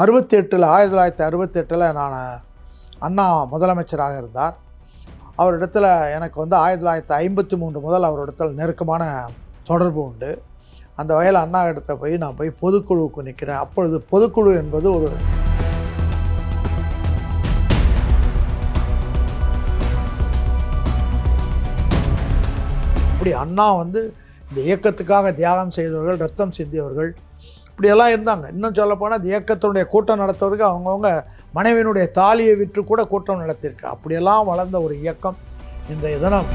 அறுபத்தி எட்டில் ஆயிரத்தி தொள்ளாயிரத்தி அறுபத்தெட்டில் நான் அண்ணா முதலமைச்சராக இருந்தார். அவரிடத்தில் எனக்கு வந்து ஆயிரத்தி தொள்ளாயிரத்தி ஐம்பத்தி மூன்று முதல் அவரிடத்தில் நெருக்கமான தொடர்பு உண்டு. அந்த வகையில் அண்ணா இடத்த போய் நான் போய் பொதுக்குழுவுக்கு நிற்கிறேன். அப்பொழுது பொதுக்குழு என்பது ஒரு அப்படி அண்ணா வந்து இந்த இயக்கத்துக்காக தியாகம் செய்தவர்கள் ரத்தம் சிந்தியவர்கள் இப்படியெல்லாம் இருந்தாங்க. இன்னும் சொல்லப்போனால் இந்த இயக்கத்தினுடைய கூட்டம் நடத்துவதற்கு அவங்கவுங்க மனைவியினுடைய தாலியை விற்று கூட கூட்டம் நடத்தியிருக்கு. அப்படியெல்லாம் வளர்ந்த ஒரு இயக்கம் இன்றைய தினம்.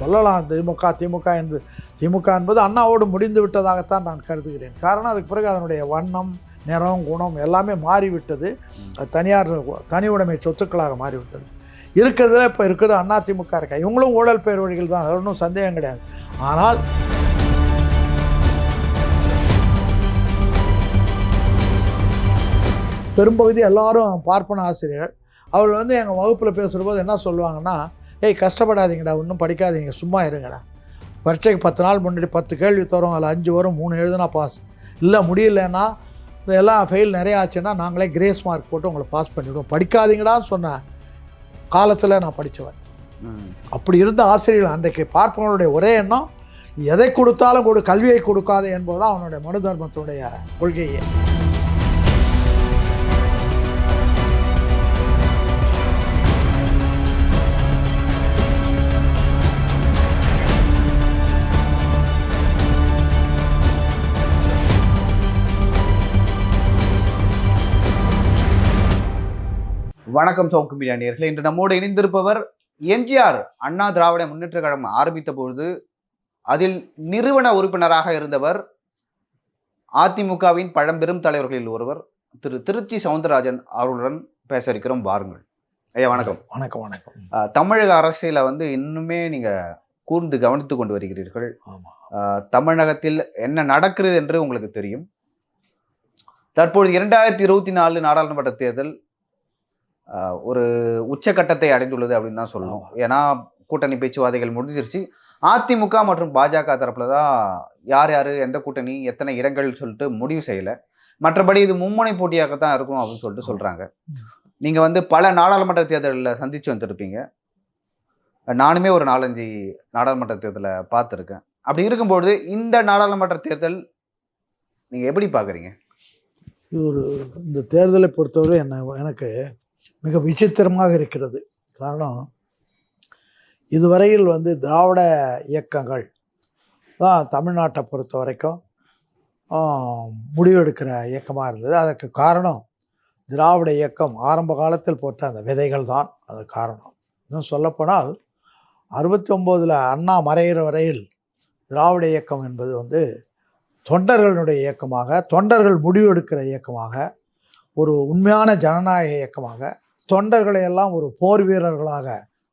சொல்லலாம் திமுக திமுக என்று. திமுக என்பது அண்ணாவோடு முடிந்து விட்டதாகத்தான் நான் கருதுகிறேன். காரணம் அதுக்கு பிறகு அதனுடைய வண்ணம் நிறம் குணம் எல்லாமே மாறிவிட்டது. அது தனியார் தனி உடைமை சொத்துக்களாக மாறிவிட்டது. இருக்கிறதுல இப்போ இருக்கிறது அண்ணா திமுக இருக்கா? இவங்களும் ஊழல் பேர் வழிகள் தான் ஒன்றும் சந்தேகம் கிடையாது. ஆனால் பெரும்பகுதி எல்லாரும் பார்ப்பன ஆசிரியர்கள் அவர்கள் வந்து எங்கள் வகுப்பில் பேசுகிறபோது என்ன சொல்லுவாங்கன்னா ஏய் கஷ்டப்படாதீங்கடா ஒன்றும் படிக்காதீங்க சும்மா இருங்கடா. பரீட்சைக்கு பத்து நாள் முன்னாடி பத்து கேள்வி தரும் அதில் அஞ்சு வரும் மூணு எழுதுனா பாஸ் இல்லை முடியலன்னா எல்லாம் ஃபெயில் நிறையா ஆச்சுன்னா நாங்களே கிரேஸ் மார்க் போட்டு உங்களை பாஸ் பண்ணிவிடுவோம் படிக்காதீங்கடான்னு சொன்னேன். காலத்தில் நான் படித்தவன் அப்படி இருந்த ஆசிரியர்கள் அன்றைக்கு பார்ப்பவனுடைய ஒரே எண்ணம் எதை கொடுத்தாலும் கொடு கல்வியை கொடுக்காது என்பதுதான் அவனுடைய மனு தர்மத்தினுடைய கொள்கையே. வணக்கம் சவுக்கு மீடியா இன்று நம்மோடு இணைந்திருப்பவர் எம்ஜிஆர் அண்ணா திராவிட முன்னேற்ற கழகம் ஆரம்பித்த பொழுது அதில் நிறுவன உறுப்பினராக இருந்தவர் அதிமுகவின் பழம்பெரும் தலைவர்களில் ஒருவர் திரு திருச்சி சவுந்தரராஜன் அவர்களுடன் பேச இருக்கிறோம் வாருங்கள். ஐயா வணக்கம். வணக்கம் வணக்கம். தமிழக அரசியலை வந்து இன்னுமே நீங்க கூர்ந்து கவனித்து கொண்டு வருகிறீர்கள். தமிழகத்தில் என்ன நடக்கிறது என்று உங்களுக்கு தெரியும். தற்பொழுது இரண்டாயிரத்தி இருபத்தி நாலு நாடாளுமன்ற தேர்தல் ஒரு உச்சக்கட்டத்தை அடைந்துள்ளது அப்படின்னு தான் சொல்லணும். ஏன்னா கூட்டணி பேச்சுவார்த்தைகள் முடிஞ்சிருச்சு. அதிமுக மற்றும் பாஜக தரப்புல தான் யார் யார் எந்த கூட்டணி எத்தனை இடங்கள் சொல்லிட்டு முடிவு செய்யல. மற்றபடி இது மும்முனை போட்டியாக தான் இருக்கும் அப்படின்னு சொல்லிட்டு சொல்றாங்க. நீங்க வந்து பல நாடாளுமன்ற தேர்தலில் சந்திச்சு வந்திருப்பீங்க. நானுமே ஒரு நாலஞ்சு நாடாளுமன்ற தேர்தலை பார்த்துருக்கேன். அப்படி இருக்கும்பொழுது இந்த நாடாளுமன்ற தேர்தல் நீங்க எப்படி பாக்குறீங்க இது ஒரு இந்த தேர்தலை பொறுத்தவரை என்ன எனக்கு மிக விசித்திரமாக இருக்கிறது. காரணம் இதுவரையில் வந்து திராவிட இயக்கங்கள் தான் தமிழ்நாட்டை பொறுத்த வரைக்கும் முடிவெடுக்கிற இயக்கமாக இருந்தது. அதற்கு காரணம் திராவிட இயக்கம் ஆரம்ப காலத்தில் போட்ட அந்த விதைகள் தான். அது காரணம். இன்னும் சொல்லப்போனால் அறுபத்தி ஒம்போதில் அண்ணா மறைகிற வரையில் திராவிட இயக்கம் என்பது வந்து தொண்டர்களுடைய இயக்கமாக தொண்டர்கள் முடிவெடுக்கிற இயக்கமாக ஒரு உண்மையான ஜனநாயக இயக்கமாக தொண்டர்களை எல்லாம் ஒரு போர் வீரர்களாக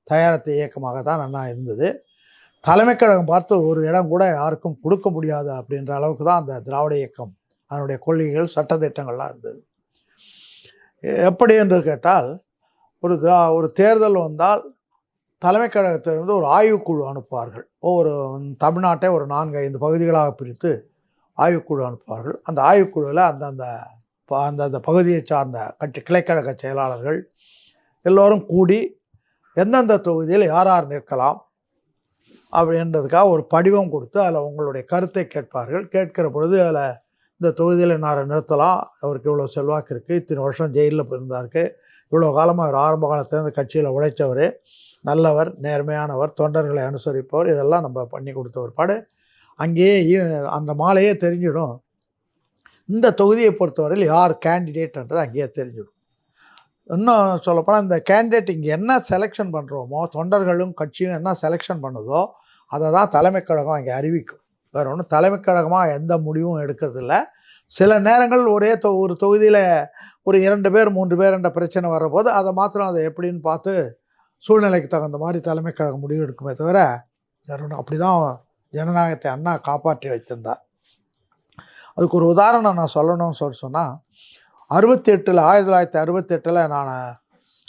தயாரித்த இயக்கமாக தான் அண்ணா இருந்தது. தலைமை கழகம் பார்த்து ஒரு இடம் கூட யாருக்கும் கொடுக்க முடியாது அப்படின்ற அளவுக்கு தான் அந்த திராவிட இயக்கம் அதனுடைய கொள்கைகள் சட்டத்திட்டங்கள்லாம் இருந்தது. எப்படி என்று கேட்டால் ஒரு திரா ஒரு தேர்தல் வந்தால் தலைமை கழகத்திலிருந்து ஒரு ஆய்வுக்குழு அனுப்புவார்கள். ஒவ்வொரு தமிழ்நாட்டை ஒரு நான்கு ஐந்து பகுதிகளாக பிரித்து ஆய்வுக்குழு அனுப்புவார்கள். அந்த ஆய்வுக்குழுவில் அந்தந்த அந்த அந்தந்த பகுதியை சார்ந்த கட்சி கிளைக்கழக செயலாளர்கள் எல்லோரும் கூடி எந்தெந்த தொகுதியில் யார் யார் நிற்கலாம் அப்படின்றதுக்காக ஒரு படிவம் கொடுத்து அதில் உங்களுடைய கருத்தை கேட்பார்கள். கேட்கிற பொழுது அதில் இந்த தொகுதியில் நான் நிறுத்தலாம்? அவருக்கு இவ்வளோ செல்வாக்கு இருக்குது இத்தனை வருஷம் ஜெயிலில் இருந்தாருக்கு இவ்வளோ காலமாக அவர் ஆரம்ப காலத்திலேருந்து கட்சியில் உழைச்சவர். நல்லவர் நேர்மையானவர் தொண்டர்களை அனுசரிப்பவர். இதெல்லாம் நம்ம பண்ணி கொடுத்த ஒருபாடு அங்கேயே அந்த மாலையே தெரிஞ்சிடும். இந்த தொகுதியை பொறுத்தவரையில் யார் கேண்டிடேட்ன்றது அங்கேயே தெரிஞ்சிடும். இன்னும் சொல்லப்போனால் இந்த கேண்டிடேட் இங்கே என்ன செலெக்ஷன் பண்ணுறோமோ தொண்டர்களும் கட்சியும் என்ன செலெக்ஷன் பண்ணுதோ அதை தான் தலைமை கழகம் அங்கே அறிவிக்கும். வேறு ஒன்றும் தலைமை கழகமாக எந்த முடிவும் எடுக்கிறதில்ல. சில நேரங்கள் ஒரே தொ ஒரு தொகுதியில் ஒரு இரண்டு பேர் மூன்று பேர் என்ற பிரச்சனை வர்றபோது அதை மாத்திரம் அதை எப்படின்னு பார்த்து சூழ்நிலைக்கு தகுந்த மாதிரி தலைமை கழகம் முடிவு எடுக்குமே தவிர வேறு ஒன்றும் அப்படி தான் ஜனநாயகத்தை அண்ணா காப்பாற்றி வைத்திருந்தார். அதுக்கு ஒரு உதாரணம் நான் சொல்லணும்னு சொல்லி சொன்னால் அறுபத்தி எட்டில் ஆயிரத்தி தொள்ளாயிரத்தி அறுபத்தெட்டில் நான்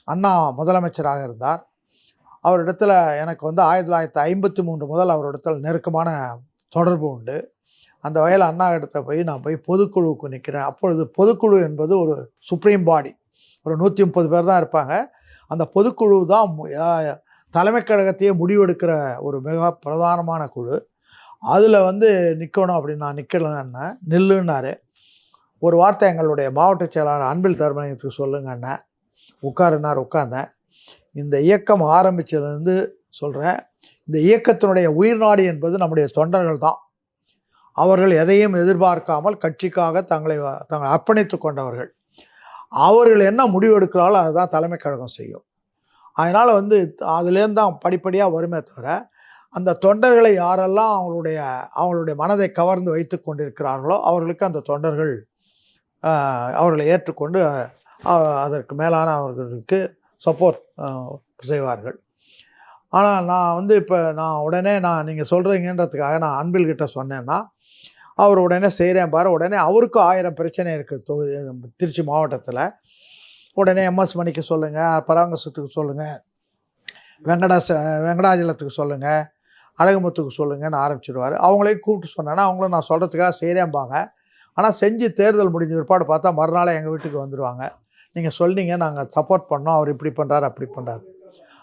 அண்ணா முதலமைச்சராக இருந்தார். அவரிடத்துல எனக்கு வந்து ஆயிரத்தி தொள்ளாயிரத்தி ஐம்பத்தி மூன்று முதல் அவரிடத்தில் நெருக்கமான தொடர்பு உண்டு. அந்த வகையில் அண்ணா இடத்த போய் நான் போய் பொதுக்குழுவுக்கு நிற்கிறேன் அப்பொழுது பொதுக்குழு என்பது ஒரு சுப்ரீம் பாடி. ஒரு நூற்றி முப்பது பேர் தான் இருப்பாங்க. அந்த பொதுக்குழு தான் தலைமைக் கழகத்தையே முடிவெடுக்கிற ஒரு மிக பிரதானமான குழு. அதில் வந்து நிற்கணும் அப்படின்னு நான் நிற்கலன்னு நில்லுன்னாரு. ஒரு வார்த்தை எங்களுடைய மாவட்ட செயலாளர் அன்பில் தர்மலிங்கத்துக்கு சொல்லுங்க அண்ணன் உட்காருனார் உட்கார்ந்தேன். இந்த இயக்கம் ஆரம்பிச்சதுலேருந்து சொல்கிறேன் இந்த இயக்கத்தினுடைய உயிர்நாடி என்பது நம்முடைய தொண்டர்கள் தான். அவர்கள் எதையும் எதிர்பார்க்காமல் கட்சிக்காக தங்களை தங்களை அர்ப்பணித்து கொண்டவர்கள். அவர்கள் என்ன முடிவெடுக்கிறாலோ அதுதான் தலைமை கழகம் செய்யும். அதனால் வந்து அதுலேருந்து தான் படிப்படியாக வருமே தவிர அந்த தொண்டர்களை யாரெல்லாம் அவங்களுடைய அவங்களுடைய மனதை கவர்ந்து வைத்து கொண்டிருக்கிறார்களோ அவர்களுக்கு அந்த தொண்டர்கள் அவர்களை ஏற்றுக்கொண்டு அதற்கு மேலான அவர்களுக்கு சப்போர்ட் செய்வார்கள். ஆனால் நான் வந்து இப்போ நான் உடனே நான் நீங்கள் சொல்கிறீங்கன்றதுக்காக நான் அன்பில் கிட்ட சொன்னேன்னா அவர் உடனே செய்கிறேன் பாரு உடனே அவருக்கும் ஆயிரம் பிரச்சனை இருக்குது தொகுதி திருச்சி மாவட்டத்தில். உடனே எம்எஸ் மணிக்கு சொல்லுங்கள் பராங்கசத்துக்கு சொல்லுங்கள் வெங்கடாச வெங்கடாஜலத்துக்கு சொல்லுங்கள் அழகுமுத்துக்கு சொல்லுங்கன்னு ஆரம்பிச்சிடுவார். அவங்களையும் கூப்பிட்டு சொன்னேன்னா அவங்களும் நான் சொல்கிறதுக்காக செய்கிறேன்பாங்க ஆனால் செஞ்சு தேர்தல் முடிஞ்ச பிற்பாடு பார்த்தா மறுநாளே எங்கள் வீட்டுக்கு வந்துடுவாங்க நீங்கள் சொன்னீங்க நாங்கள் சப்போர்ட் பண்ணோம் அவர் இப்படி பண்ணுறாரு அப்படி பண்ணுறாரு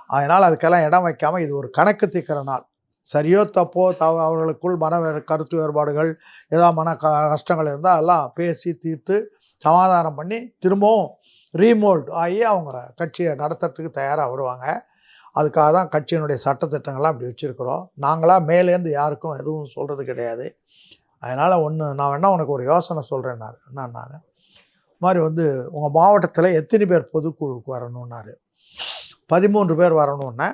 அதனால் அதுக்கெல்லாம் இடம் வைக்காமல் இது ஒரு கணக்கு தீர்க்கிற நாள். சரியோ தப்போ தவ அவர்களுக்குள் மன கருத்து வேறுபாடுகள் ஏதாவது மன க கஷ்டங்கள் இருந்தால் எல்லாம் பேசி தீர்த்து சமாதானம் பண்ணி திரும்பவும் ரீமோல்ட் ஆகி அவங்க கட்சியை நடத்துறதுக்கு தயாராக வருவாங்க. அதுக்காக தான் கட்சியினுடைய சட்டத்திட்டங்கள்லாம் அப்படி வச்சுருக்குறோம். நாங்களாக மேலேருந்து யாருக்கும் எதுவும் சொல்கிறது கிடையாது. அதனால் ஒன்று நான் வேணா உனக்கு ஒரு யோசனை சொல்கிறேன் நான். என்னன்னாரு இது மாதிரி வந்து உங்கள் மாவட்டத்தில் எத்தனை பேர் பொதுக்குழுவுக்கு வரணுன்னாரு பதிமூன்று பேர் வரணுன்னே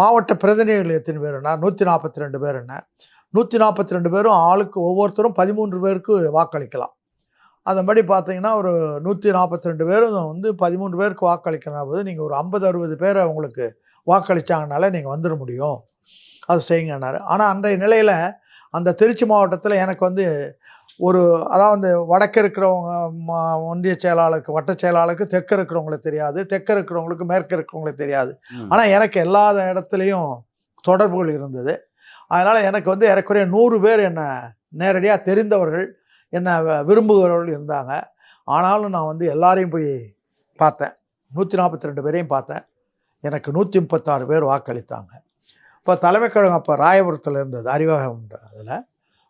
மாவட்ட பிரதிநிதிகள் எத்தனை பேருன்னா நூற்றி நாற்பத்தி ரெண்டு பேர் என்ன? நூற்றி நாற்பத்தி ரெண்டு பேரும் ஆளுக்கு ஒவ்வொருத்தரும் பதிமூன்று பேருக்கு வாக்களிக்கலாம். அதன்படி பார்த்தீங்கன்னா ஒரு நூற்றி நாற்பத்தி ரெண்டு பேரும் வந்து பதிமூன்று பேருக்கு வாக்களிக்கிற போது நீங்கள் ஒரு ஐம்பது அறுபது பேரை உங்களுக்கு வாக்களிச்சாங்கனால நீங்கள் வந்துட முடியும். அது செய்யுங்கன்னாரு. ஆனால் அன்றைய நிலையில் அந்த திருச்சி மாவட்டத்தில் எனக்கு வந்து ஒரு அதாவது வடக்கு இருக்கிறவங்க ஒன்றிய செயலாளருக்கு வட்ட செயலாளருக்கு தெற்கு இருக்கிறவங்களுக்கு தெரியாது தெற்கு இருக்கிறவங்களுக்கு மேற்கு இருக்கிறவங்களுக்கு தெரியாது. ஆனால் எனக்கு எல்லா இடத்துலையும் தொடர்புகள் இருந்தது. அதனால் எனக்கு வந்து ஏறக்குறைய நூறு பேர் என்னை நேரடியாக தெரிந்தவர்கள் என்னை விரும்புகிறவர்கள் இருந்தாங்க. ஆனாலும் நான் வந்து எல்லாரையும் போய் பார்த்தேன். நூற்றி நாற்பத்தி ரெண்டு பேரையும் பார்த்தேன். எனக்கு நூற்றி முப்பத்தாறு பேர் வாக்களித்தாங்க. இப்போ தலைமைக் கழகம் அப்போ ராயபுரத்தில் இருந்தது அறிவகம்ன்ற அதில்.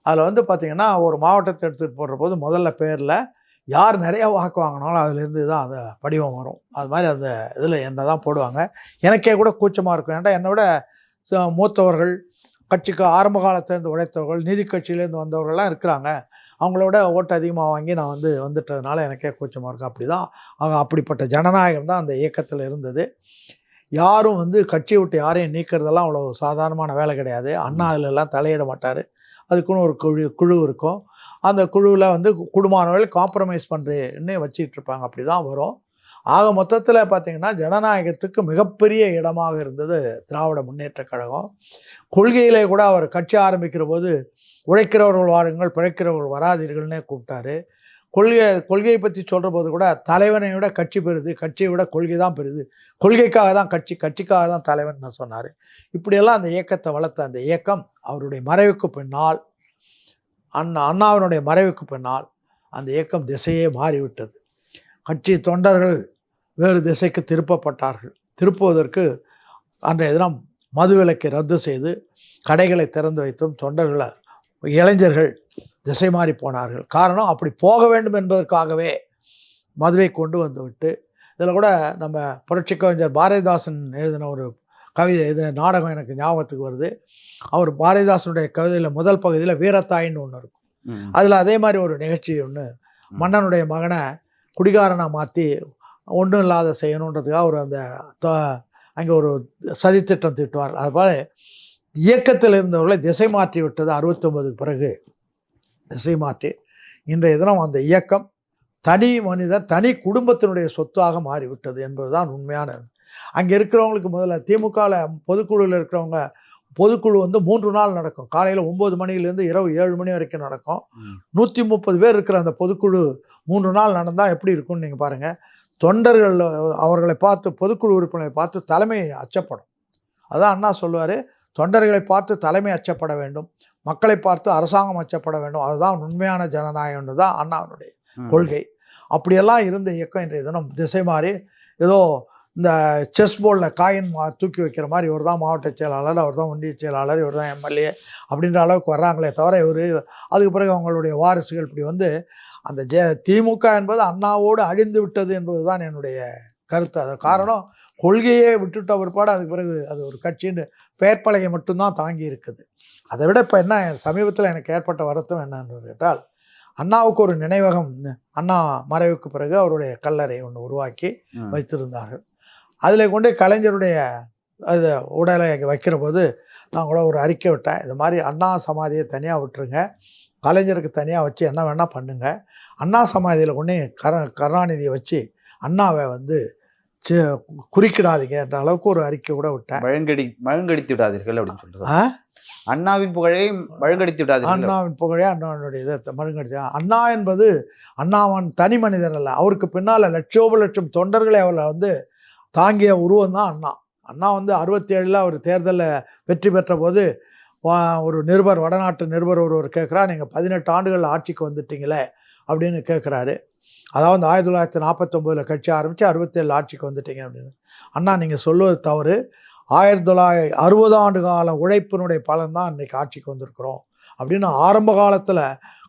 அதில் வந்து பார்த்திங்கன்னா ஒரு மாவட்டத்தை எடுத்துகிட்டு போடுற போது முதல்ல பேரில் யார் நிறையா வாக்கு வாங்கினாலும் அதுலேருந்து தான் அந்த படிவம் வரும். அது மாதிரி அந்த இதில் என்ன தான் போடுவாங்க. எனக்கே கூட கூச்சமாக இருக்கும். ஏன்டா என்னை விட மூத்தவர்கள் கட்சிக்கு ஆரம்ப காலத்திலேருந்து உழைத்தவர்கள் நீதி கட்சியிலேருந்து வந்தவர்கள்லாம் இருக்கிறாங்க. அவங்கள விட ஓட்டு அதிகமாக வாங்கி நான் வந்து வந்துட்டதுனால எனக்கே கூச்சமாக இருக்கும் அப்படி தான் அவங்க அப்படிப்பட்ட ஜனநாயகம் தான் அந்த இயக்கத்தில் இருந்தது. யாரும் வந்து கட்சியை விட்டு யாரையும் நீக்கிறதெல்லாம் அவ்வளோ சாதாரணமான வேலை கிடையாது. அண்ணா அதுல எல்லாம் தலையிட மாட்டார். அதுக்குன்னு ஒரு குழு குழு இருக்கும். அந்த குழுவில் வந்து குடும்பமானவர்கள் காம்ப்ரமைஸ் பண்ணுறேன்னு வச்சிட்டு இருப்பாங்க. அப்படி தான் வரும். ஆக மொத்தத்தில் பார்த்தீங்கன்னா ஜனநாயகத்துக்கு மிகப்பெரிய இடமாக இருந்தது திராவிட முன்னேற்றக் கழகம். கொள்கையிலே கூட அவர் கட்சி ஆரம்பிக்கிற போது உழைக்கிறவர்கள் வாருங்கள் பிழைக்கிறவர்கள் வராதீர்கள்னே கூப்பிட்டாரு. கொள்கை கொள்கையை பற்றி சொல்கிற போது கூட தலைவனை விட கட்சி பெறுது கட்சியை விட கொள்கை தான் பெறுது கொள்கைக்காக தான் கட்சி கட்சிக்காக தான் தலைவன் சொன்னார். இப்படியெல்லாம் அந்த இயக்கத்தை வளர்த்த அந்த இயக்கம் அவருடைய மறைவுக்கு பின்னால் அண்ணா அண்ணாவினுடைய மறைவுக்கு பின்னால் அந்த இயக்கம் திசையே மாறிவிட்டது. கட்சி தொண்டர்கள் வேறு திசைக்கு திருப்பப்பட்டார்கள். திருப்புவதற்கு அன்றைய தினம் மதுவிலக்கை ரத்து செய்து கடைகளை திறந்து வைத்தும் தொண்டர்களை இளைஞர்கள் திசை மாறி போனார்கள். காரணம் அப்படி போக வேண்டும் என்பதற்காகவே மதுவை கொண்டு வந்து விட்டு இதில் கூட நம்ம புரட்சி கவிஞர் பாரதிதாசன் எழுதின ஒரு கவிதை இது நாடகம் எனக்கு ஞாபகத்துக்கு வருது. அவர் பாரதிதாசனுடைய கவிதையில் முதல் பகுதியில் வீரத்தாயின்னு ஒன்று இருக்கும். அதில் அதே மாதிரி ஒரு நிகழ்ச்சி ஒன்று மன்னனுடைய மகனை குடிகாரனாக மாற்றி ஒன்றும் இல்லாத செய்யணுன்றதுக்காக அவர் அந்த அங்கே ஒரு சதித்திட்டம் திட்டுவார். அதுபோல் இயக்கத்தில் இருந்தவர்களை திசை மாற்றி விட்டது அறுபத்தொம்பதுக்கு பிறகு. திசை மாற்றி. இன்றைய தினம் அந்த இயக்கம் தனி மனிதர் தனி குடும்பத்தினுடைய சொத்தாக மாறிவிட்டது என்பதுதான் உண்மையான. அங்கே இருக்கிறவங்களுக்கு முதல்ல திமுகவில் பொதுக்குழுவில் இருக்கிறவங்க பொதுக்குழு வந்து மூன்று நாள் நடக்கும். காலையில் ஒம்பது மணிலேருந்து இரவு ஏழு மணி வரைக்கும் நடக்கும். நூற்றி முப்பது பேர் இருக்கிற அந்த பொதுக்குழு மூன்று நாள் நடந்தால் எப்படி இருக்கும்னு நீங்கள் பாருங்கள் தொண்டர்கள் அவர்களை பார்த்து பொதுக்குழு உறுப்பினரை பார்த்து தலைமை அச்சப்படும். அதான் அண்ணா சொல்லுவார் தொண்டர்களை பார்த்து தலைமை அச்சப்பட வேண்டும். மக்களை பார்த்து அரசாங்கம் அச்சப்பட வேண்டும். அதுதான் உண்மையான ஜனநாயகம்னு தான் அண்ணாவினுடைய. கொள்கை. அப்படியெல்லாம் இருந்த இயக்கம் இன்றைய தினம் திசை மாறி ஏதோ இந்த செஸ் போர்டில் காயின் மா தூக்கி வைக்கிற மாதிரி இவர் தான் மாவட்ட செயலாளர் அவர் தான் ஒன்றிய செயலாளர் இவர் தான் எம்எல்ஏ அப்படின்ற அளவுக்கு வர்றாங்களே தவிர இவர் அதுக்கு பிறகு அவங்களுடைய வாரிசுகள் இப்படி வந்து அந்த ஜெ திமுக என்பது அண்ணாவோடு அழிந்து விட்டது என்பது தான் என்னுடைய கருத்து. அது காரணம் கொள்கையே விட்டுட்ட பிற்பாடு அதுக்கு பிறகு அது ஒரு கட்சின்னு பெயர் பலகை மட்டும்தான் தாங்கி இருக்குது. அதை விட இப்போ என்ன சமீபத்தில் எனக்கு ஏற்பட்ட வருத்தம் என்னன்னு கேட்டால் அண்ணாவுக்கு ஒரு நினைவகம் அண்ணா மறைவுக்கு பிறகு அவருடைய கல்லறை ஒன்று உருவாக்கி. வைத்திருந்தார்கள். அதில் கொண்டு கலைஞருடைய அது உடலை வைக்கிற போது நான் கூட ஒரு அறிக்கை விட்டேன். இது மாதிரி அண்ணா சமாதியை தனியாக விட்டுருங்க. கலைஞருக்கு தனியாக வச்சு என்ன வேணால் பண்ணுங்க. அண்ணா சமாதியில் கொண்டு கர கருணாநிதியை வச்சு அண்ணாவை வந்து சி- குறுக்கிடாதீங்க என்ற அளவுக்கு ஒரு அறிக்கை கூட விட்டேன். வழங்கடி வழங்கடித்து விடாதீர்கள் அப்படின்னு ஆ? அண்ணாவின் புகழை வழங்கடித்து விடாதீர்கள். அண்ணாவின் புகழே அண்ணாவினுடைய இதை மறுங்கடிச்சு. அண்ணா என்பது அண்ணாவன் தனி மனிதர் அல்ல. அவருக்கு பின்னால் லட்சோப லட்சம் தொண்டர்களை அவரை வந்து தாங்கிய உருவம் தான் அண்ணா. அண்ணா வந்து அறுபத்தேழில் அவர் தேர்தலில் வெற்றி பெற்ற போது ஒரு நிருபர் வடநாட்டு நிருபர் ஒருவர் கேட்குறா நீங்கள் பதினெட்டு ஆண்டுகள் ஆட்சிக்கு வந்துட்டீங்களே அப்படின்னு கேட்குறாரு. அதாவது ஆயிரத்தி தொள்ளாயிரத்தி நாற்பத்தொம்போதில் கட்சி ஆரம்பித்து அறுபத்தேழு ஆட்சிக்கு வந்துட்டீங்க அப்படின்னு. அண்ணா நீங்கள் சொல்லுவது தவறு. ஆயிரத்தி தொள்ளாயிரத்தி அறுபது ஆண்டு கால உழைப்பினுடைய பலன் தான் இன்றைக்கி ஆட்சிக்கு வந்திருக்கிறோம் அப்படின்னு ஆரம்ப காலத்தில்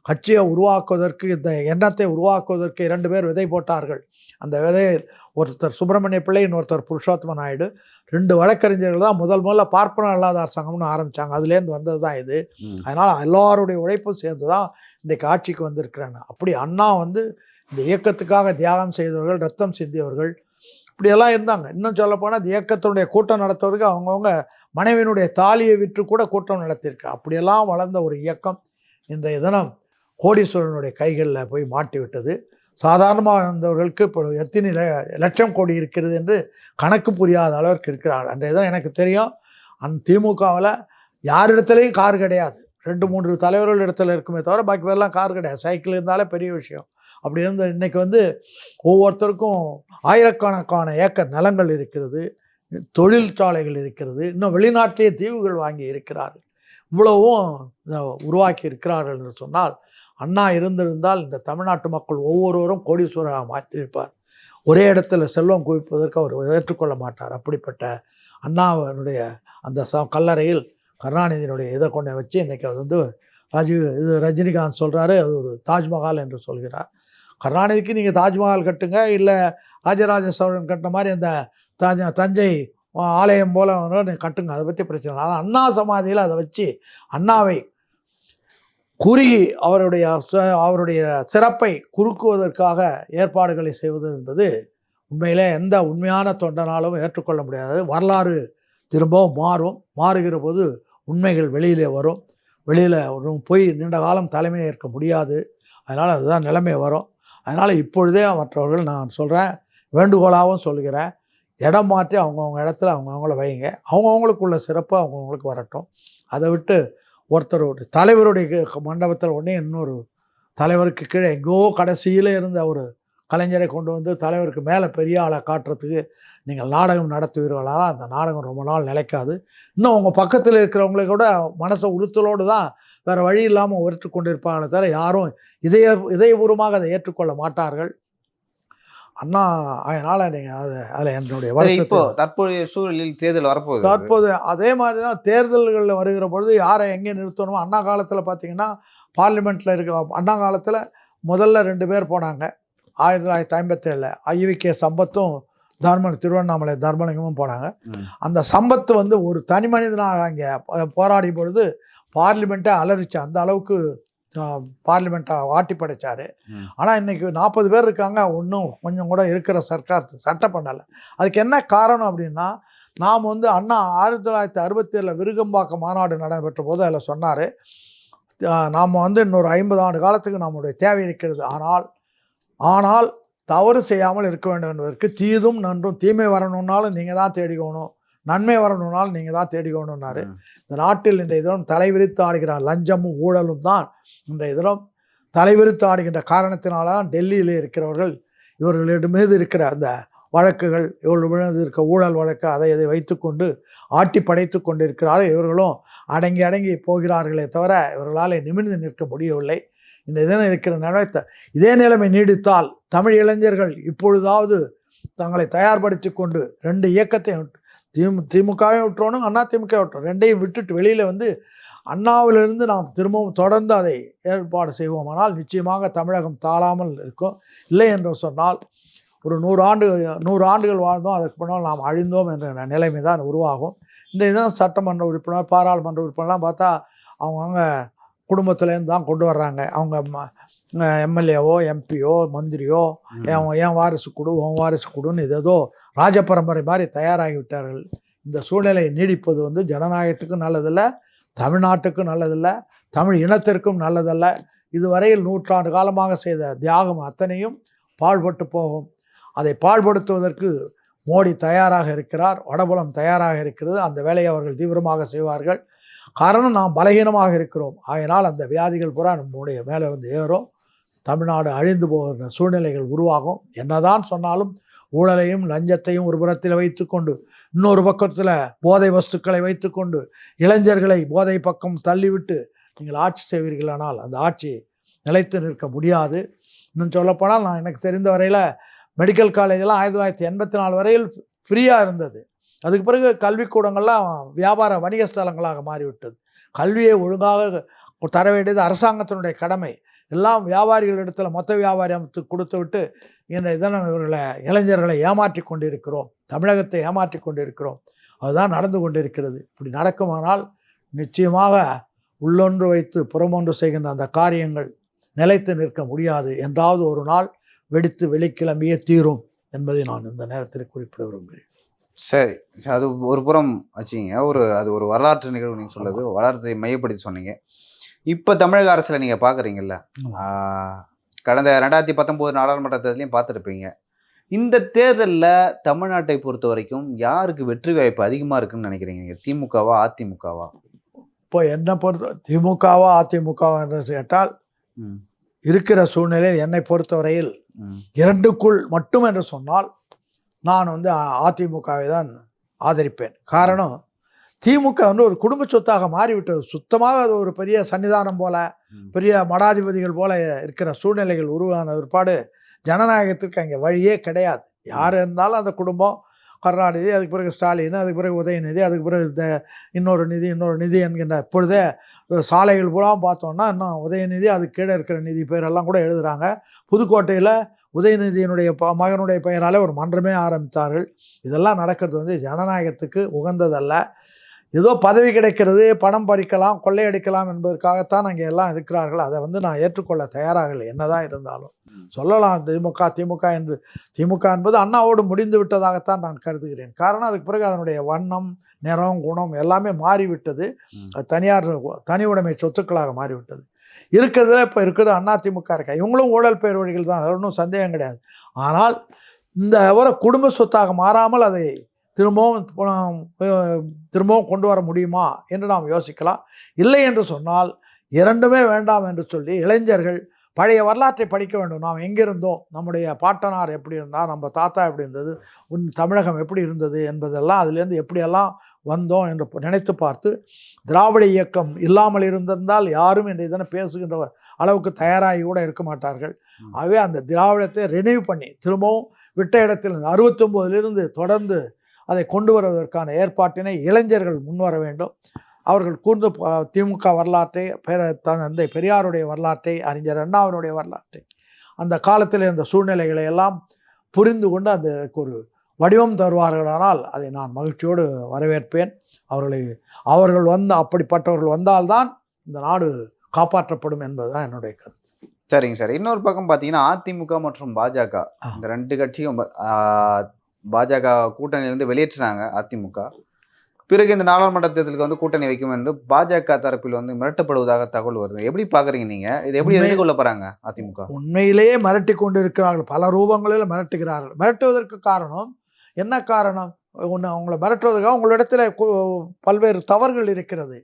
கட்சியை உருவாக்குவதற்கு இந்த எண்ணத்தை உருவாக்குவதற்கு இரண்டு பேர் விதை போட்டார்கள். அந்த விதையை ஒருத்தர் சுப்பிரமணிய பிள்ளை இன்னொருத்தர் புருஷோத்தம நாயுடு. ரெண்டு வழக்கறிஞர்கள் தான் முதல் முதல்ல பார்ப்பன அல்லாதார் சங்கம்னு ஆரம்பித்தாங்க அதுலேருந்து வந்தது தான் இது. அதனால் எல்லாருடைய உழைப்பும் சேர்ந்து தான் இன்றைக்கு ஆட்சிக்கு வந்திருக்கிறாங்க. அப்படி அண்ணா வந்து இந்த இயக்கத்துக்காக தியாகம் செய்தவர்கள் ரத்தம் சிந்தியவர்கள் இப்படியெல்லாம் இருந்தாங்க. இன்னும் சொல்லப்போனால் இந்த இயக்கத்தினுடைய கூட்டம் நடத்துவதற்கு அவங்கவுங்க மனைவியினுடைய தாலியை விற்று கூட கூட்டம் நடத்தியிருக்கு அப்படியெல்லாம் வளர்ந்த ஒரு இயக்கம் இன்றைய தினம். கோடீஸ்வரனுடைய கைகளில் போய் மாட்டி விட்டது சாதாரணமாக இருந்தவர்களுக்கு இப்போ எத்தனை லட்சம் கோடி இருக்கிறது என்று கணக்கு புரியாத அளவிற்கு இருக்கிறார்கள். அன்றைய தான் எனக்கு தெரியும் அந் திமுகவில் யாரிடத்துலையும் கார் கிடையாது. ரெண்டு மூன்று தலைவர்கள் இடத்துல இருக்குமே தவிர பாக்கி பேர்லாம் கார் கிடையாது. சைக்கிள் இருந்தாலே பெரிய விஷயம். அப்படி இருந்த இன்றைக்கி வந்து ஒவ்வொருத்தருக்கும் ஆயிரக்கணக்கான ஏக்கர் நிலங்கள் இருக்கிறது தொழிற்சாலைகள் இருக்கிறது இன்னும் வெளிநாட்டிலேயே தீவுகள் வாங்கி இருக்கிறார்கள். இவ்வளவும் உருவாக்கி இருக்கிறார்கள் என்று சொன்னால் அண்ணா இருந்திருந்தால் இந்த தமிழ்நாட்டு மக்கள் ஒவ்வொருவரும் கோடீஸ்வரராக மாற்றியிருப்பார். ஒரே இடத்துல செல்வம் குவிப்பதற்கு அவர் ஏற்றுக்கொள்ள மாட்டார். அப்படிப்பட்ட அண்ணாவினுடைய அந்த ச கல்லறையில் கருணாநிதியினுடைய இதை கொண்டு வச்சு இன்றைக்கி அது வந்து ராஜீவ் இது ரஜினிகாந்த் சொல்கிறாரு அது ஒரு தாஜ்மஹால் என்று சொல்கிறார். கருணாநிதிக்கு நீங்கள் தாஜ்மஹால் கட்டுங்க இல்லை ராஜராஜ சோழன் கட்டின மாதிரி அந்த தஞ்சை தஞ்சை ஆலயம் போல நீங்கள் கட்டுங்க அதை பற்றி பிரச்சனை இல்லை. ஆனால் அண்ணா சமாதியில் அதை வச்சு அண்ணாவை குறுகி அவருடைய அவருடைய சிறப்பை குறுக்குவதற்காக ஏற்பாடுகளை செய்வது என்பது உண்மையிலே எந்த உண்மையான தொண்டனாலும் ஏற்றுக்கொள்ள முடியாது. வரலாறு திரும்பவும் மாறும். மாறுகிற போது உண்மைகள் வெளியிலே வரும். வெளியில் போய் நீண்ட காலம் தலைமையை ஏற்க முடியாது. அதனால் அதுதான் நிலைமை வரும். அதனால் இப்பொழுதே மற்றவர்கள் நான் சொல்கிறேன் வேண்டுகோளாகவும் சொல்கிறேன் இடம் மாற்றி அவங்கவுங்க இடத்துல அவங்கவுங்கள வைங்க அவங்கவுங்களுக்குள்ள சிறப்பு அவங்கவுங்களுக்கு வரட்டும். அதை விட்டு ஒருத்தரோட தலைவருடைய மண்டபத்தில் உடனே இன்னொரு தலைவருக்கு கீழே எங்கோ கடைசியில் இருந்த ஒரு கலைஞரை கொண்டு வந்து தலைவருக்கு மேலே பெரிய ஆளை காட்டுறதுக்கு நீங்கள் நாடகம் நடத்துவீர்களா? அந்த நாடகம் ரொம்ப நாள் நிலைக்காது. இன்னும் உங்கள் பக்கத்தில் இருக்கிறவங்களை கூட மனசை உறுத்தலோடு தான் வேறு வழி இல்லாமல் உரைத்து கொண்டிருப்பாங்களே தவிர யாரும் இதய இதயபூர்வமாக அதை ஏற்றுக்கொள்ள மாட்டார்கள். அண்ணா அதனால் நீங்கள் அது அதில் என்னுடைய இப்போ தற்போதைய சூழலில் தேர்தல் வரப்போகுது. தற்போது அதே மாதிரி தான் தேர்தல்களில் வருகிற பொழுது யாரை எங்கே நிறுத்தணுமோ அண்ணா காலத்தில் பார்த்தீங்கன்னா பார்லிமெண்ட்டில் இருக்க அண்ணா காலத்தில் முதல்ல ரெண்டு பேர் போனாங்க. ஆயிரத்தி தொள்ளாயிரத்தி ஐம்பத்தேழில் ஐவிகே சம்பத்தும் தர்மன் திருவண்ணாமலை தர்மலிங்கமும் போனாங்க. அந்த சம்பத்து வந்து ஒரு தனி மனிதனாக அங்கே போராடிய பொழுது பார்லிமெண்ட்டை அலறிச்சு அந்த அளவுக்கு பார்லிமெண்ட்டை ஆட்டி படைச்சார். ஆனால் இன்னைக்கு நாற்பது பேர் இருக்காங்க. ஒன்றும் கொஞ்சம் கூட இருக்கிற சர்க்கார் சட்டம் பண்ணலை. அதுக்கு என்ன காரணம் அப்படின்னா நாம் வந்து அண்ணா ஆயிரத்தி தொள்ளாயிரத்தி அறுபத்தேழில் விருகம்பாக்கம் மாநாடு நடைபெற்ற போது அதில் சொன்னார் நாம் வந்து இன்னொரு ஐம்பது ஆண்டு காலத்துக்கு நம்முடைய தேவை இருக்கிறது. ஆனால் ஆனால் தவறு செய்யாமல் இருக்க வேண்டும் என்பதற்கு தீதும் நன்றும் தீமை வரணும்னாலும் நீங்கள் தான் தேடிக்கணும். நன்மை வரணும்னாலும் நீங்கள் தான் தேடிக்கணும்னாரு. இந்த நாட்டில் இன்றைய தினம் தலைவிரித்து ஆடுகிற லஞ்சமும் ஊழலும் தான் இன்றைய தினம் தலைவிரித்து ஆடுகின்ற காரணத்தினால தான் டெல்லியில் இருக்கிறவர்கள் இவர்களிடம் மீது இருக்கிற அந்த வழக்குகள் இவள் விழுந்து இருக்க ஊழல் வழக்கு அதை இதை வைத்துக்கொண்டு ஆட்டி படைத்து கொண்டிருக்கிறார்கள். இவர்களும் அடங்கி அடங்கி போகிறார்களே தவிர இவர்களால் நிமிர்ந்து நிற்க முடியவில்லை. இந்த தினம் இருக்கிற நிலைத்த இதே நிலைமை நீடித்தால் தமிழ் இளைஞர்கள் இப்பொழுதாவது தங்களை தயார்படுத்தி கொண்டு ரெண்டு இயக்கத்தை திமு திமுகவையும் விட்டுறணும் அண்ணா திமுக விட்டுறோம் ரெண்டையும் விட்டுட்டு வெளியில் வந்து அண்ணாவிலிருந்து நாம் திரும்பவும் தொடர்ந்து அதை ஏற்பாடு செய்வோமானால் நிச்சயமாக தமிழகம் தாழாமல் இருக்கும். இல்லை என்று சொன்னால் ஒரு நூறு ஆண்டு நூறு ஆண்டுகள் வாழ்ந்தோம் அதற்கு பின்னால் நாம் அழிந்தோம் என்ற நிலைமை தான் உருவாகும். இந்த இதுதான் சட்டமன்ற உறுப்பினர் பாராளுமன்ற உறுப்பினர்லாம் பார்த்தா அவங்கவுங்க குடும்பத்துலேருந்து தான் கொண்டு வர்றாங்க. அவங்க எம்எல்ஏவோ எம்பியோ மந்திரியோ என் என் வாரிசு கொடு உன் வாரிசு கொடுன்னு ஏதோ ராஜபரம்பரை மாதிரி தயாராகி விட்டார்கள் இந்த சூழ்நிலை நீடிப்பது வந்து ஜனநாயகத்துக்கும் நல்லதில்லை தமிழ்நாட்டுக்கும் நல்லதில்லை தமிழ் இனத்திற்கும் நல்லதல்ல. இதுவரையில் நூற்றாண்டு காலமாக செய்த தியாகம் அத்தனையும் பாழ்பட்டு போகும். அதை பாழ்படுத்துவதற்கு மோடி தயாராக இருக்கிறார் வடபுலம் தயாராக இருக்கிறது. அந்த வேலையை அவர்கள் தீவிரமாக செய்வார்கள். காரணம் நாம் பலகீனமாக இருக்கிறோம். ஆகையினால் அந்த வியாதிகள் பூரா நம்முடைய மேலே வந்து ஏறும். தமிழ்நாடு அழிந்து போகிற சூழ்நிலைகள் உருவாகும். என்னதான் சொன்னாலும் ஊழலையும் லஞ்சத்தையும் ஒரு புறத்தில் வைத்துக்கொண்டு இன்னொரு பக்கத்தில் போதை வஸ்துக்களை வைத்துக்கொண்டு இளைஞர்களை போதை பக்கம் தள்ளிவிட்டு நீங்கள் ஆட்சி செய்வீர்களானால் அந்த ஆட்சி நிலைத்து நிற்க முடியாது. இன்னும் சொல்லப்போனால் நான் எனக்கு தெரிந்த வரையில் மெடிக்கல் காலேஜெல்லாம் ஆயிரத்தி தொள்ளாயிரத்தி எண்பத்தி நாலு வரையில் ஃப்ரீயாக இருந்தது. அதுக்கு பிறகு கல்விக்கூடங்கள்லாம் வியாபார வணிக ஸ்தலங்களாக மாறிவிட்டது. கல்வியை ஒழுங்காக தர வேண்டியது அரசாங்கத்தினுடைய கடமை. எல்லாம் வியாபாரிகளிடத்தில் மொத்த வியாபாரத்துக்கு கொடுத்து விட்டு இன்றைய தினம் இவர்களை இளைஞர்களை ஏமாற்றி கொண்டிருக்கிறோம். தமிழகத்தை ஏமாற்றி கொண்டிருக்கிறோம். அதுதான் நடந்து கொண்டிருக்கிறது. இப்படி நடக்குமானால் நிச்சயமாக உள்ளொன்று வைத்து புறமொன்று செய்கின்ற அந்த காரியங்கள் நிலைத்து நிற்க முடியாது. என்றாவது ஒரு நாள் வெடித்து வெளிக்கிளம்பியே தீரும் என்பதை நான் இந்த நேரத்தில் குறிப்பிட விரும்புகிறேன். சரி. அது ஒரு புறம் வச்சிங்க. ஒரு அது ஒரு வரலாற்று நிகழ்வு நீங்கள் சொல்லுது வரலாற்றை மையப்படுத்தி சொன்னீங்க. இப்போ தமிழக அரசில் நீங்கள் பார்க்குறீங்கல்ல. கடந்த ரெண்டாயிரத்தி பத்தொம்போது நாடாளுமன்ற தேர்தலையும் பார்த்துருப்பீங்க இந்த தேர்தலில் தமிழ்நாட்டை பொறுத்த வரைக்கும் யாருக்கு வெற்றி வாய்ப்பு அதிகமாக இருக்குன்னு நினைக்கிறீங்க? நீங்க? திமுகவா அதிமுகவா? இப்போ என்னை பொறுத்த திமுகவா அதிமுகவா என்று கேட்டால் இருக்கிற சூழ்நிலையில் என்னை பொறுத்தவரையில் இரண்டுக்குள் மட்டும் என்று சொன்னால் நான் வந்து அதிமுகவை தான் ஆதரிப்பேன். காரணம் திமுக வந்து ஒரு குடும்ப சொத்தாக மாறிவிட்டது. சுத்தமாக அது ஒரு பெரிய சன்னிதானம் போல. பெரிய மடாதிபதிகள் போல இருக்கிற சூழ்நிலைகள் உருவான பிற்பாடு ஜனநாயகத்திற்கு அங்கே வழியே கிடையாது. யார் இருந்தாலும் அந்த குடும்பம் கருணாநிதி அதுக்கு பிறகு ஸ்டாலின் அதுக்கு பிறகு உதயநிதி அதுக்கு பிறகு இந்த இன்னொரு நிதி இன்னொரு நிதி என்கின்ற இப்பொழுதே சாலைகள் பூரா பார்த்தோம்னா இன்னும் உதயநிதி அதுக்கு கீழே இருக்கிற நிதி பேரெல்லாம் கூட எழுதுகிறாங்க புதுக்கோட்டையில் உதயநிதியினுடைய ப மகனுடைய பெயராலே ஒரு மன்றமே ஆரம்பித்தார்கள். இதெல்லாம் நடக்கிறது வந்து ஜனநாயகத்துக்கு உகந்ததல்ல. ஏதோ பதவி கிடைக்கிறது பணம் பறிக்கலாம் கொள்ளையடிக்கலாம் என்பதற்காகத்தான் அங்கே எல்லாம் இருக்கிறார்கள். அதை வந்து நான் ஏற்றுக்கொள்ள தயாராகலை என்னதான் இருந்தாலும். சொல்லலாம் திமுக திமுக என்று. திமுக என்பது அண்ணாவோடு முடிந்து விட்டதாகத்தான் நான் கருதுகிறேன். காரணம் அதுக்கு பிறகு அதனுடைய வண்ணம் நிறம் குணம் எல்லாமே மாறிவிட்டது. தனியார் தனி உடைமை சொத்துக்களாக மாறிவிட்டது. இருக்கிறதுல இப்போ இருக்குது அண்ணா திமுக இருக்கா? இவங்களும் ஊழல் பேர் வழிகள் தான். ஒன்றும் சந்தேகம் கிடையாது. ஆனால் இந்த அவரை குடும்ப சொத்தாக மாறாமல் அதை திரும்பவும் திரும்பவும் கொண்டு வர முடியுமா என்று நாம் யோசிக்கலாம். இல்லை என்று சொன்னால் இரண்டுமே வேண்டாம் என்று சொல்லி இளைஞர்கள் பழைய வரலாற்றை படிக்க வேண்டும். நாம் எங்கிருந்தோம்? நம்முடைய பாட்டனார் எப்படி இருந்தார்? நம்ம தாத்தா எப்படி இருந்தது? உன் தமிழகம் எப்படி இருந்தது? என்பதெல்லாம் அதுலேருந்து எப்படியெல்லாம் வந்தோம் என்று நினைத்து பார்த்து திராவிட இயக்கம் இல்லாமல் இருந்திருந்தால் யாரும் இன்றைய தினம் பேசுகின்ற அளவுக்கு தயாராகி கூட இருக்க மாட்டார்கள். ஆகவே அந்த திராவிடத்தை ரினியூ பண்ணி திரும்பவும் விட்ட இடத்தில் அறுபத்தொம்போதிலிருந்து தொடர்ந்து அதை கொண்டு வருவதற்கான ஏற்பாட்டினை இளைஞர்கள் முன்வர வேண்டும். அவர்கள் கூர்ந்து திமுக வரலாற்றை பெர தந்தை பெரியாருடைய வரலாற்றை அறிஞர் அண்ணாவினுடைய வரலாற்றை அந்த காலத்தில் இருந்த சூழ்நிலைகளை எல்லாம் புரிந்து கொண்டு அதற்கு ஒரு வடிவம் தருவார்களானால் அதை நான் மகிழ்ச்சியோடு வரவேற்பேன். அவர்களை அவர்கள் வந்து அப்படிப்பட்டவர்கள் வந்தால்தான் இந்த நாடு காப்பாற்றப்படும் என்பதுதான் என்னுடைய கருத்து. சரிங்க சார். இன்னொரு பக்கம் பார்த்தீங்கன்னா அதிமுக மற்றும் பாஜக. இந்த ரெண்டு கட்சியும் பாஜக கூட்டணியிலிருந்து வெளியேற்றினாங்க அதிமுக. பிறகு இந்த நாடாளுமன்ற தேர்தலுக்கு வந்து கூட்டணி வைக்கும் என்று பாஜக தரப்பில் வந்து மிரட்டப்படுவதாக தகவல் வருது. எப்படி பாக்குறீங்க நீங்க? இது எப்படி எதிர்கொள்ள போறாங்க அதிமுக? உண்மையிலேயே மிரட்டி கொண்டு இருக்கிறார்கள் பல ரூபங்களில் மிரட்டுகிறார்கள். மிரட்டுவதற்கு காரணம் என்ன காரணம்? ஒன்று அவங்கள மிரட்டுவதற்காக உங்களிடத்தில் பல்வேறு தவறுகள் இருக்கிறது.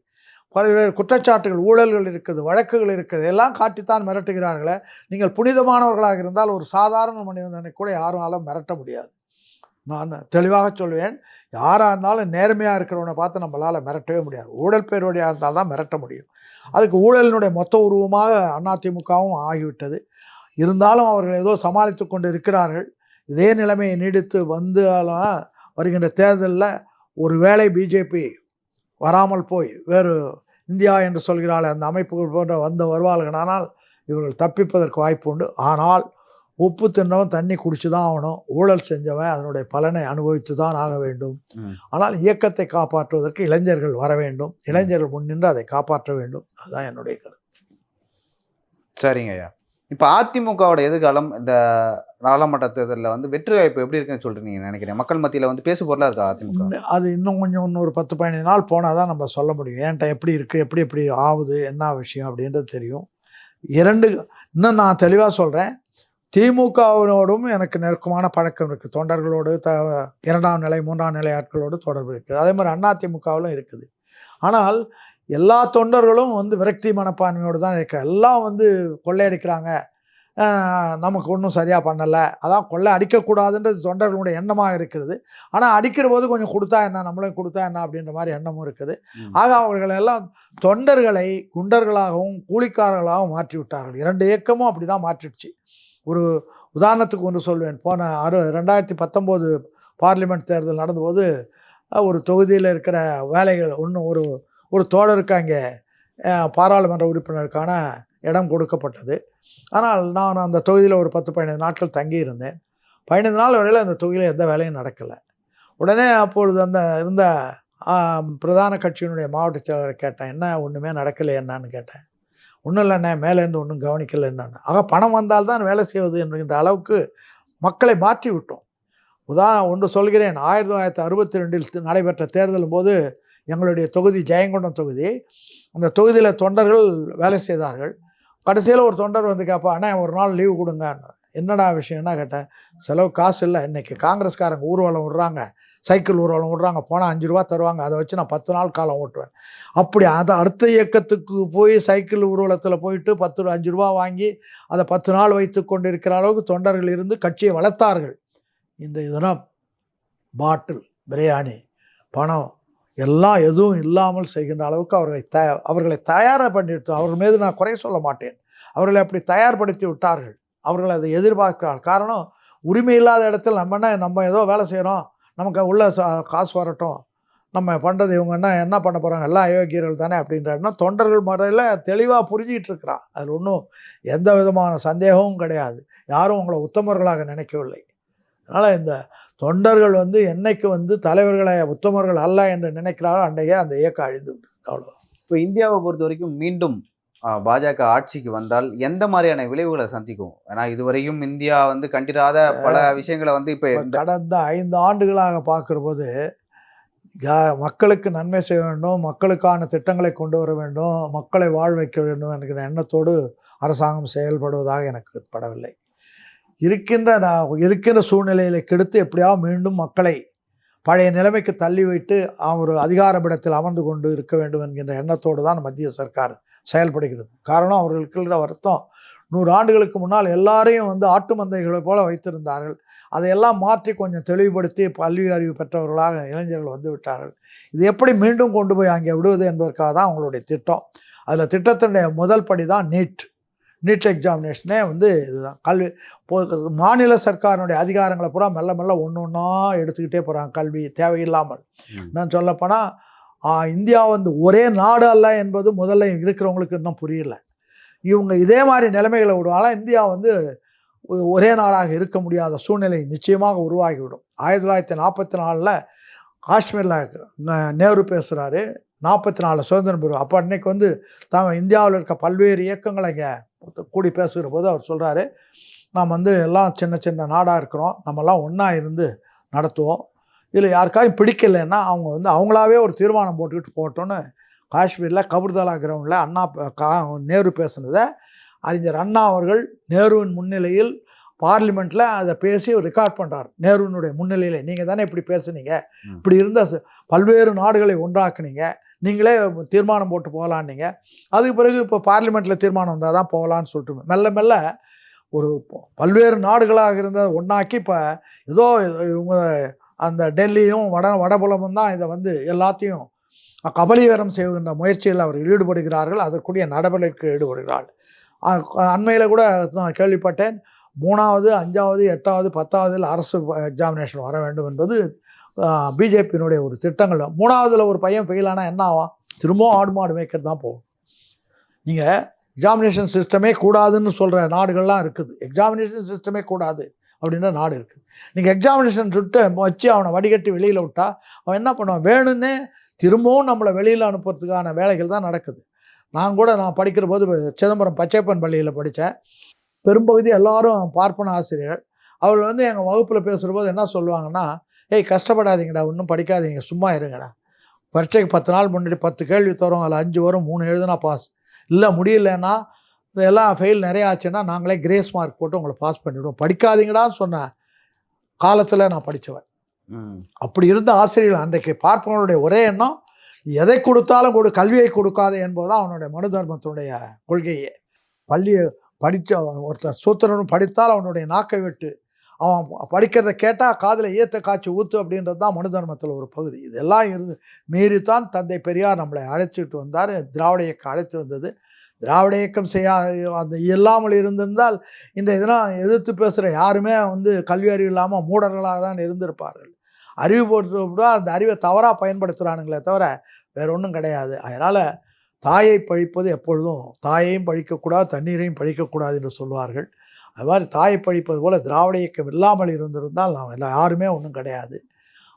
பல்வேறு குற்றச்சாட்டுகள் ஊழல்கள் இருக்குது வழக்குகள் இருக்குது. எல்லாம் காட்டித்தான் மிரட்டுகிறார்களே. நீங்கள் புனிதமானவர்களாக இருந்தால் ஒரு சாதாரண மனிதனை கூட யாராலும் மிரட்ட முடியாது. நான் தெளிவாக சொல்வேன் யாராக இருந்தாலும் நேர்மையாக இருக்கிறவனை பார்த்து நம்மளால் மிரட்டவே முடியாது. ஊழல் பேருடையாக இருந்தால் தான் மிரட்ட முடியும். அதுக்கு ஊழலினுடைய மொத்த உருவமாக அதிமுகவும் ஆகிவிட்டது. இருந்தாலும் அவர்கள் ஏதோ சமாளித்து கொண்டு இருக்கிறார்கள். இதே நிலைமையை நீடித்து வந்தாலும் வருகின்ற தேர்தலில் ஒருவேளை பிஜேபி வராமல் போய் வேறு இந்தியா என்று சொல்கிறாள் அந்த அமைப்புகள் போன்ற வந்த வருவார்கள் ஆனால் இவர்கள் தப்பிப்பதற்கு வாய்ப்பு உண்டு. ஆனால் உப்பு தின்னவன் தண்ணி குடிச்சு தான் ஆகணும். ஊழல் செஞ்சவன் அதனுடைய பலனை அனுபவித்து தான் ஆக வேண்டும். ஆனால் இயக்கத்தை காப்பாற்றுவதற்கு இளைஞர்கள் வர வேண்டும். இளைஞர்கள் முன்னின்று அதை காப்பாற்ற வேண்டும். அதுதான் என்னுடைய கருத்து. சரிங்க ஐயா. இப்போ அதிமுகவோட எதிர்காலம் இந்த நாடாளுமன்ற தேர்தலில் வந்து வெற்றி வாய்ப்பு எப்படி இருக்குன்னு சொல்லிட்டு நீங்க நினைக்கிறேன் மக்கள் மத்தியில வந்து பேசு பொருளா இருக்கா அதிமுக? அது இன்னும் கொஞ்சம் இன்னொரு பத்து பதினைந்து நாள் போனால் தான் நம்ம சொல்ல முடியும். ஏன்ட்ட எப்படி இருக்குது எப்படி எப்படி ஆகுது? என்ன விஷயம் அப்படின்றது தெரியும். இரண்டு இன்னும் நான் தெளிவாக சொல்கிறேன் திமுகவினோடும் எனக்கு நெருக்கமான பழக்கம் இருக்குது தொண்டர்களோடு த இரண்டாம் நிலை மூன்றாம் நிலை ஆட்களோடு தொடர்பு இருக்குது அதே மாதிரி அதிமுகவிலும் இருக்குது. ஆனால் எல்லா தொண்டர்களும் வந்து விரக்தி மனப்பான்மையோடு தான் இருக்க எல்லாம் வந்து கொள்ளையடிக்கிறாங்க. நமக்கு ஒன்றும் சரியாக பண்ணலை. அதான் கொள்ளை அடிக்கக்கூடாதுன்றது தொண்டர்களுடைய எண்ணமாக இருக்கிறது. ஆனால் அடிக்கிற போது கொஞ்சம் கொடுத்தா என்ன நம்மளும் கொடுத்தா என்ன அப்படின்ற மாதிரி எண்ணமும் இருக்குது. ஆக அவர்கள் எல்லாம் தொண்டர்களை குண்டர்களாகவும் கூலிக்காரர்களாகவும் மாற்றி விட்டார்கள் இரண்டு இயக்கமும் அப்படி தான் மாற்றிடுச்சு. ஒரு உதாரணத்துக்கு ஒன்று சொல்வேன். போன அறு ரெண்டாயிரத்தி பத்தொம்போது பார்லிமெண்ட் தேர்தல் நடந்தபோது ஒரு தொகுதியில் இருக்கிற வேலைகள் ஒன்று ஒரு ஒரு தோழருக்கு அங்கே பாராளுமன்ற உறுப்பினருக்கான இடம் கொடுக்கப்பட்டது. ஆனால் நான் அந்த தொகுதியில் ஒரு பத்து பதினைந்து நாட்கள் தங்கியிருந்தேன். பதினைந்து நாள் வரையில் அந்த தொகுதியில் எந்த வேலையும் நடக்கலை. உடனே அப்பொழுது அந்த இருந்த பிரதான கட்சியினுடைய மாவட்ட செயலாளர் கேட்டேன் என்ன ஒன்றுமே நடக்கலை என்னான்னு? கேட்டேன். ஒன்றும் இல்லைண்ணே மேலேருந்து ஒன்றும் கவனிக்கலை என்னன்னு ஆக பணம் வந்தால்தான் வேலை செய்வது என்கின்ற அளவுக்கு மக்களை மாற்றி விட்டோம். உதாரணம் ஒன்று சொல்கிறேன். ஆயிரத்தி தொள்ளாயிரத்தி அறுபத்தி ரெண்டில் நடைபெற்ற தேர்தலும் போது எங்களுடைய தொகுதி ஜெயங்கொண்டம் தொகுதி. அந்த தொகுதியில் தொண்டர்கள் வேலை செய்தார்கள். கடைசியில் ஒரு தொண்டர் வந்து கேட்பா அண்ணே ஒரு நாள் லீவு கொடுங்க. என்னடா விஷயம்னா கேட்டேன். செலவு காசு இல்லை. இன்றைக்கி காங்கிரஸ்காரங்க ஊர்வலம் விடுறாங்க. சைக்கிள் ஊர்வலம் விடுறாங்க போனால் அஞ்சு ரூபா தருவாங்க. அதை வச்சு நான் பத்து நாள் காலம் ஓட்டுவேன். அப்படி அதை அடுத்த இயக்கத்துக்கு போய் சைக்கிள் ஊர்வலத்தில் போயிட்டு பத்து ரூபா அஞ்சு ரூபா வாங்கி அதை பத்து நாள் வைத்து கொண்டு இருக்கிற அளவுக்கு தொண்டர்கள் இருந்து கட்சியை வளர்த்தார்கள். இந்த இதெல்லாம் பாட்டில் பிரியாணி பணம் எல்லாம் எதுவும் இல்லாமல் செய்கின்ற அளவுக்கு அவர்களை த அவர்களை தயாராக பண்ணிவிட்டு அவர்கள் மீது நான் குறை சொல்ல மாட்டேன். அவர்களை அப்படி தயார்படுத்தி விட்டார்கள். அவர்கள் அதை எதிர்பார்க்கிறார் காரணம் உரிமை இல்லாத இடத்தில் நம்ம என்ன நம்ம ஏதோ வேலை செய்கிறோம் நமக்கு உள்ள காசு வரட்டும். நம்ம பண்ணுறது இவங்க என்ன என்ன பண்ண போகிறாங்க எல்லாம் அயோக்கியர்கள் தானே அப்படின்ற தொண்டர்கள் முறையில் தெளிவாக புரிஞ்சிட்டு இருக்கிறான் அதில் ஒன்றும் எந்த விதமான சந்தேகமும் கிடையாது. யாரும் உங்களை உத்தமர்களாக நினைக்கவில்லை. அதனால் இந்த தொண்டர்கள் வந்து என்னைக்கு வந்து தலைவர்களை உத்தமர்கள் அல்ல என்று நினைக்கிறாரோ அன்றைக்கே அந்த இயக்கம் அழிந்து விட்டு அவ்வளோ இப்போ இந்தியாவை பொறுத்த வரைக்கும் மீண்டும் பாஜக ஆட்சிக்கு வந்தால் எந்த மாதிரியான விளைவுகளை சந்திக்கும்? ஏன்னா இதுவரையும் இந்தியா வந்து கண்டிராத பல விஷயங்களை வந்து இப்போ கடந்த ஐந்து ஆண்டுகளாக பார்க்குற போது மக்களுக்கு நன்மை செய்ய வேண்டும் மக்களுக்கான திட்டங்களை கொண்டு வர வேண்டும் மக்களை வாழ வைக்க வேண்டும் என்கிற எண்ணத்தோடு அரசாங்கம் செயல்படுவதாக எனக்கு படவில்லை. இருக்கின்ற நான் இருக்கின்ற சூழ்நிலைகளை கெடுத்து எப்படியாவது மீண்டும் மக்களை பழைய நிலைமைக்கு தள்ளி வைத்து அவ- ஒரு அதிகாரமிடத்தில் அமர்ந்து கொண்டு இருக்க வேண்டும் என்கின்ற எண்ணத்தோடு தான் மத்திய சர்க்கார் செயல்படுகிறது. காரணம் அவர்களுக்கு வருத்தம். நூறு ஆண்டுகளுக்கு முன்னால் எல்லாரையும் வந்து ஆட்டு மந்தைகளை போல வைத்திருந்தார்கள். அதையெல்லாம் மாற்றி கொஞ்சம் தெளிவுபடுத்தி கல்வி அறிவு பெற்றவர்களாக இளைஞர்கள் வந்து விட்டார்கள். இது எப்படி மீண்டும் கொண்டு போய் அங்கே விடுவது என்பதற்காக தான் அவங்களுடைய திட்டம். அதில் திட்டத்தினுடைய முதல் படி தான் நீட். நீட் எக்ஸாமினேஷனே வந்து இதுதான். கல்வி மாநில சர்க்காரினுடைய அதிகாரங்களை பூரா மெல்ல மெல்ல ஒன்று ஒன்றா எடுத்துக்கிட்டே போகிறாங்க கல்வி தேவையில்லாமல். நான் சொல்லப்போனால் இந்தியா வந்து ஒரே நாடு அல்ல என்பது முதல்ல இருக்கிறவங்களுக்கு இன்னும் புரியல. இவங்க இதே மாதிரி நிலைமைகளை விடுவாங்க இந்தியா வந்து ஒரே நாடாக இருக்க முடியாத சூழ்நிலை நிச்சயமாக உருவாகிவிடும். ஆயிரத்தி தொள்ளாயிரத்தி நாற்பத்தி நாலில் காஷ்மீரில் நேரு பேசுகிறாரு நாற்பத்தி நாலு சுதந்திரம் பெறும் அப்போ அன்னைக்கு வந்து தான் இந்தியாவில் இருக்க பல்வேறு இயக்கங்களை இங்கே கூடி பேசுகிற போது அவர் சொல்கிறாரு நாம் வந்து எல்லாம் சின்ன சின்ன நாடாக இருக்கிறோம். நம்மெல்லாம் ஒன்றா இருந்து நடத்துவோம். இதில் யாருக்காரும் பிடிக்கலைன்னா அவங்க வந்து அவங்களாவே ஒரு தீர்மானம் போட்டுக்கிட்டு போட்டோன்னு காஷ்மீரில் கபர்தலா கிரவுண்டில் அண்ணா கா நேரு பேசுனதை அறிஞர் அண்ணா அவர்கள் நேருவின் முன்னிலையில் பார்லிமெண்ட்டில் அதை பேசி ரெக்கார்ட் பண்ணுறார் நேருவினுடைய முன்னிலையில். நீங்கள் தானே இப்படி பேசுனீங்க. இப்படி இருந்த பல்வேறு நாடுகளை ஒன்றாக்குனீங்க. நீங்களே தீர்மானம் போட்டு போகலான்னீங்க. அதுக்கு பிறகு இப்போ பார்லிமெண்ட்டில் தீர்மானம் வந்தால் தான் போகலான்னு சொல்லிட்டு மெல்ல மெல்ல ஒரு பல்வேறு நாடுகளாக இருந்த ஒன்றாக்கி இப்போ ஏதோ இவங்க அந்த டெல்லியும் வட வடபுலமும் தான் இதை வந்து எல்லாத்தையும் கபலீகரம் செய்கின்ற முயற்சியில் அவர்கள் ஈடுபடுகிறார்கள். அதற்குரிய நடவடிக்கை ஈடுபடுகிறார்கள் அண்மையில் கூட நான் கேள்விப்பட்டேன். மூணாவது அஞ்சாவது எட்டாவது பத்தாவதில் அரசு எக்ஸாமினேஷன் வர வேண்டும் என்பது பிஜேபியினுடைய ஒரு திட்டங்கள். மூணாவதில் ஒரு பையன் ஃபெயில் ஆனால் என்ன ஆகும் திரும்பவும் ஆடு மாடு மேய்க்கிறது தான் போகும். நீங்கள் எக்ஸாமினேஷன் சிஸ்டமே கூடாதுன்னு சொல்கிற நாடுகள்லாம் இருக்குது. எக்ஸாமினேஷன் சிஸ்டமே கூடாது. அப்படின்ற நாடு இருக்குது நீங்கள் எக்ஸாமினேஷன் சுட்டு வச்சு அவனை வடிகட்டி வெளியில் விட்டா அவன் என்ன பண்ணுவான்? வேணும்னே திரும்பவும் நம்மளை வெளியில் அனுப்புறதுக்கான வேலைகள் தான் நடக்குது. நான் கூட நான் படிக்கிற போது சிதம்பரம் பச்சைப்பன் பள்ளியில் படித்தேன் பெரும்பகுதி எல்லாரும் பார்ப்பன ஆசிரியர்கள் அவள் வந்து எங்கள் வகுப்பில் பேசுகிற போது என்ன சொல்லுவாங்கன்னா ஏய் கஷ்டப்படாதீங்கடா ஒன்றும் படிக்காதீங்க சும்மா இருங்கடா. பரீட்சைக்கு பத்து நாள் முன்னாடி பத்து கேள்வி தரும் அதில் அஞ்சு வரும் மூணு எழுதுனா பாஸ் இல்லை முடியலன்னா எல்லாம் ஃபெயில் நிறைய ஆச்சுன்னா நாங்களே கிரேஸ் மார்க் போட்டு உங்களை பாஸ் பண்ணிவிடுவோம் படிக்காதீங்கடான்னு சொன்ன காலத்தில் நான் படித்தவன். அப்படி இருந்த ஆசிரியர்கள் அன்றைக்கு பார்ப்பவனுடைய ஒரே எண்ணம் எதை கொடுத்தாலும் கொடு கல்வியை கொடுக்காது என்பதுதான் அவனுடைய மனு தர்மத்தினுடைய கொள்கையே. பள்ளியை படித்த ஒருத்தர் சூத்திரனும் படித்தால் அவனுடைய நாக்கை விட்டு அவன் படிக்கிறத கேட்டால் காதில் ஏத்த காய்ச்சி ஊத்து அப்படின்றது தான் மனு தர்மத்தில் ஒரு பகுதி. இதெல்லாம் இருந்து மீறித்தான் தந்தை பெரியார் நம்மளை அழைச்சிட்டு வந்தார். திராவிட இயக்கம் அழைத்து வந்தது. திராவிட இயக்கம் செய்யா அந்த இல்லாமல் இருந்திருந்தால் இன்றைய தினம் எதிர்த்து பேசுகிற யாருமே வந்து கல்வி அறிவு இல்லாமல் மூடர்களாக தான் இருந்திருப்பார்கள். அறிவு பொறுத்தவரை அந்த அறிவை தவறாக பயன்படுத்துகிறானுங்களே தவிர வேற ஒன்றும் கிடையாது. அதனால் தாயை பழிப்பது எப்பொழுதும் தாயையும் பழிக்கக்கூடாது தண்ணீரையும் பழிக்கக்கூடாது என்று சொல்வார்கள். அது மாதிரி தாயை பழிப்பது போல் திராவிட இயக்கம் இல்லாமல் இருந்திருந்தால் நாம் எல்லா யாருமே ஒன்றும் கிடையாது.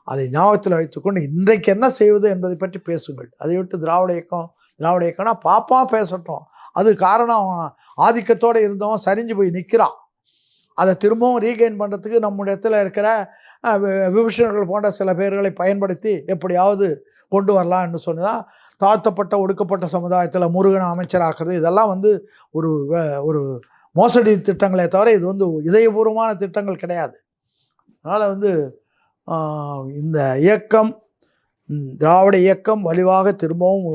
அதை ஞாபகத்தில் வைத்துக்கொண்டு இன்றைக்கு என்ன செய்வது என்பதை பற்றி பேசுங்கள். அதை விட்டு திராவிட இயக்கம் திராவிட இயக்கம்னா பாப்பா பேசட்டும். அது காரணம் ஆதிக்கத்தோடு இருந்தவன் சரிஞ்சு போய் நிற்கிறான் அதை திரும்பவும் ரீகெயின் பண்ணுறதுக்கு நம்முடைய இடத்துல இருக்கிற அஹ், வி- போன்ற சில பேர்களை பயன்படுத்தி எப்படியாவது கொண்டு வரலாம்னு சொன்னதான் தாழ்த்தப்பட்ட ஒடுக்கப்பட்ட சமுதாயத்தில் முருகனை அமைச்சராக்குறது இதெல்லாம் வந்து ஒரு ஒரு மோசடி திட்டங்களே தவிர இது வந்து இதயபூர்வமான திட்டங்கள் கிடையாது. அதனால் வந்து இந்த இயக்கம் திராவிட இயக்கம் வலிவாக திரும்பவும்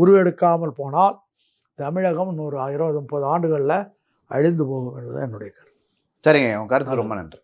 உருவெடுக்காமல் போனால் தமிழகம் இன்னொரு இருபது முப்பது ஆண்டுகளில் அழிந்து போகும் என்பது என்னுடைய கருத்து. சரிங்க உங்க கருத்துக்கு ரொம்ப நன்றி.